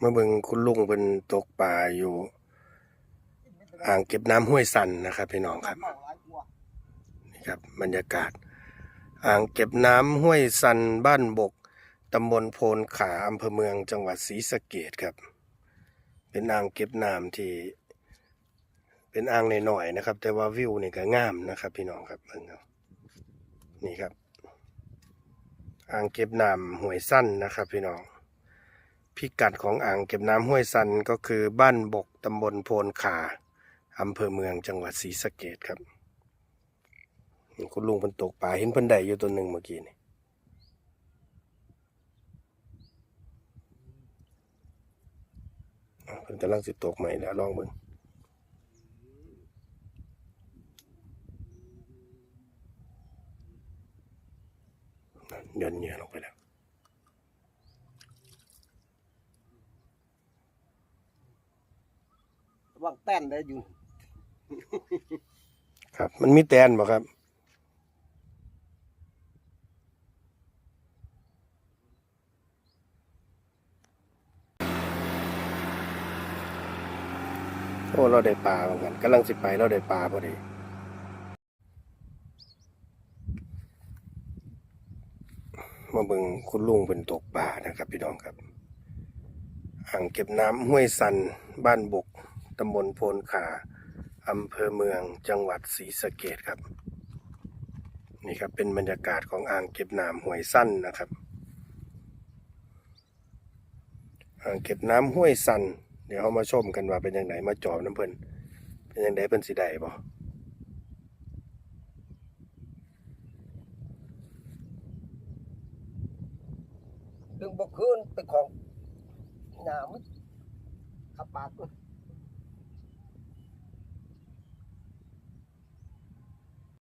มาเบิ่งคุณลุงเป็นตกปลาอยู่ อ่างเก็บน้ำห้วยสันนะครับ พี่น้องครับ นี่ครับ บรรยากาศ อ่างเก็บน้ำห้วยสันบ้านบกตำบลโพนขาอำเภอเมืองจังหวัดศรีสะเกดครับ เป็นอ่างเก็บน้ำที่ เป็นอ่างหน่อยๆนะครับ แต่ว่าวิวนี่ก็งามนะครับ พี่น้องครับเบิ่งเอานี่ครับ อ่างเก็บน้ำห้วยสั้นนะครับ พี่น้อง พิกัดของอ่างเก็บน้ำห้วยสันก็คือบ้านบกตำบลโพนขาอำเภอเมืองจังหวัดศรีสะเกดครับคุณลุงพิ่นตกปลาเห็นพิ่นได้อยู่ตัวหนึ่งเมื่อกี้นี่เพิ่นกำลังสิตกใหม่แล้วลองเบิ่งนั่นเดินเหยื่อลงไปแล้ว วางแป้นได้อยู่ ครับ มันมีแตนบ่ครับ โอ้เราได้ปลาเหมือนกันกำลังสิไปเราได้ปลาพอดีมาเบิงคุณลุงเป็นตกปลานะครับ พี่น้องครับ อ่างเก็บน้ำห้วยสันบ้านบก ตำบลโพนขาอำเภอเมืองจังหวัดศรีสะเกดครับ นี่ครับเป็นบรรยากาศของอ่างเก็บน้ำห้วยสั้นนะครับ อ่างเก็บน้ำห้วยสันเดี๋ยวเรามาชมกันว่าเป็นยังไงมาจอบน้ำเพิ่นเป็นยังไงเพิ่นสิได้บ่ดึงบกคืนเป็นของหนามขับปาก